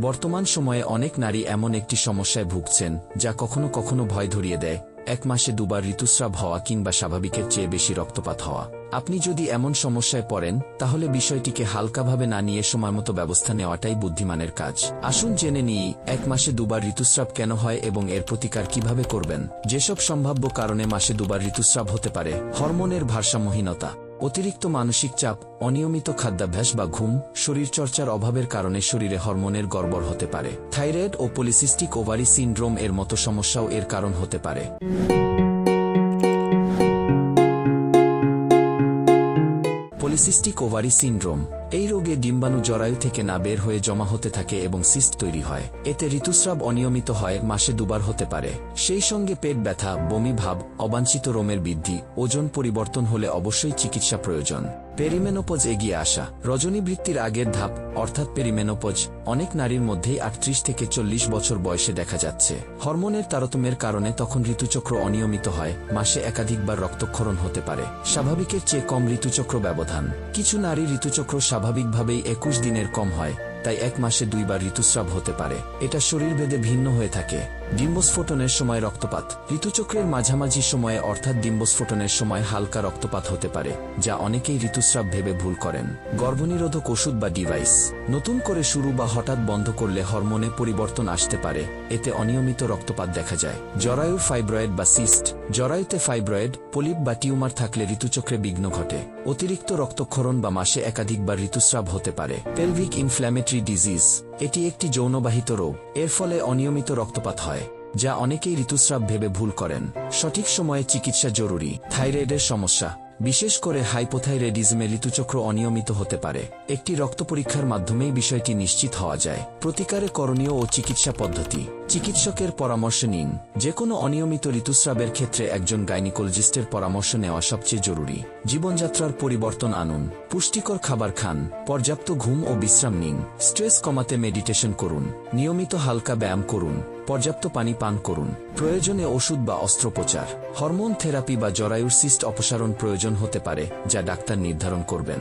বর্তমান সময়ে অনেক নারী এমন একটি সমস্যায় ভুগছেন, যা কখনো কখনো ভয় ধরিয়ে দেয়। এক মাসে দুবার ঋতুস্রাব হওয়া কিংবা স্বাভাবিকের চেয়ে বেশি রক্তপাত হওয়া। আপনি যদি এমন সমস্যায় পড়েন, তাহলে বিষয়টিকে হালকাভাবে না নিয়ে সময়মতো ব্যবস্থা নেওয়াটাই বুদ্ধিমানের কাজ। আসুন জেনে নিই, এক মাসে দুবার ঋতুস্রাব কেন হয় এবং এর প্রতিকার কীভাবে করবেন? যেসব সম্ভাব্য কারণে মাসে দুবার ঋতুস্রাব হতে পারে, হরমোনের ভারসাম্যহীনতা। অতিরিক্ত মানসিক চাপ, অনিয়মিত খাদ্যাভ্যাস বা ঘুম, শরীরচর্চার অভাবের কারণে শরীরে হরমোনের গড়বড় হতে পারে। থাইরয়েড ও পলিসিস্টিক ওভারি সিন্ড্রোম এর মতো সমস্যাও এর কারণ হতে পারে। পলিসিস্টিক ওভারি সিনড্রোম এই রোগে ডিম্বাণু জরায়ু থেকে না বের হয়ে জমা হতে থাকে এবং সিস্ট তৈরি হয়। এতে ঋতুস্রাব অনিয়মিত হয়, মাসে দুবার হতে পারে। সেই সঙ্গে পেট ব্যথা, বমি ভাব, অবাঞ্ছিত রোমের বৃদ্ধি, ওজন পরিবর্তন হলে অবশ্যই চিকিৎসা প্রয়োজন। পেরিমেনোপজ এগিয়ে আসা। রজনীবৃত্তির আগের ধাপ, অর্থাৎ পেরিমেনোপজ, অনেক নারীর মধ্যেই আটত্রিশ থেকে চল্লিশ বছর বয়সে দেখা যাচ্ছে। হরমোনের তারতম্যের কারণে তখন ঋতুচক্র অনিয়মিত হয়, মাসে একাধিকবার রক্তক্ষরণ হতে পারে। স্বাভাবিকের চেয়ে কম ঋতুচক্র ব্যবধান। কিছু নারী ঋতুচক্র স্বাভাবিকভাবেই একুশ দিনের কম হয়। তাই এক মাসে দুইবার ঋতুস্রাব হতে পারে। এটা শরীর শরীরভেদে ভিন্ন হয়ে থাকে। ডিম্বস্ফোটনের সময় রক্তপাত। ঋতুচক্রের মাঝামাঝি সময়ে অর্থাৎ ডিম্বস্ফোটনের সময় হালকা রক্তপাত হতে পারে, যা অনেকেই ঋতুস্রাব ভেবে ভুল করেন। গর্ভনিরোধক ওষুধ বা ডিভাইস। নতুন করে শুরু বা হঠাৎ বন্ধ করলে হরমোনে পরিবর্তন আসতে পারে। এতে অনিয়মিত রক্তপাত দেখা যায়। জরায়ুর ফাইব্রয়েড বা সিস্ট। জরায়ুতে ফাইব্রয়েড, পলিপ বা টিউমার থাকলে ঋতুচক্রে বিঘ্ন ঘটে। অতিরিক্ত রক্তক্ষরণ বা মাসে একাধিকবার ঋতুস্রাব হতে পারে। পেলভিক ইনফ্ল্যামেটরি ডিজিজ এটি একটি যৌনবাহিত রোগ। এর ফলে অনিয়মিত রক্তপাত হয়, যা অনেকেই ঋতুস্রাব ভেবে ভুল করেন। সঠিক সময়ে চিকিৎসা জরুরি। থাইরয়েডের সমস্যা। বিশেষ করে হাইপোথাইরেডিজমে ঋতুচক্র অনিয়মিত হতে পারে। একটি রক্ত পরীক্ষার মাধ্যমেই বিষয়টি নিশ্চিত হওয়া যায়। প্রতিকারে করণীয় ও চিকিৎসা পদ্ধতি। চিকিৎসকের পরামর্শ নিন। যে কোনো অনিয়মিত ঋতুস্রাবের ক্ষেত্রে একজন গাইনিকোলজিস্টের পরামর্শ নেওয়া সবচেয়ে জরুরি। জীবনযাত্রার পরিবর্তন আনুন। পুষ্টিকর খাবার খান। পর্যাপ্ত ঘুম ও বিশ্রাম নিন। স্ট্রেস কমাতে মেডিটেশন করুন। নিয়মিত হালকা ব্যায়াম করুন। পর্যাপ্ত পানি পান করুন। প্রয়োজনে ওষুধ বা অস্ত্রোপচার। হরমোন থেরাপি বা জরায়ুর সিস্ট অপসারণ প্রয়োজন হতে পারে যা ডাক্তার নির্ধারণ করবেন।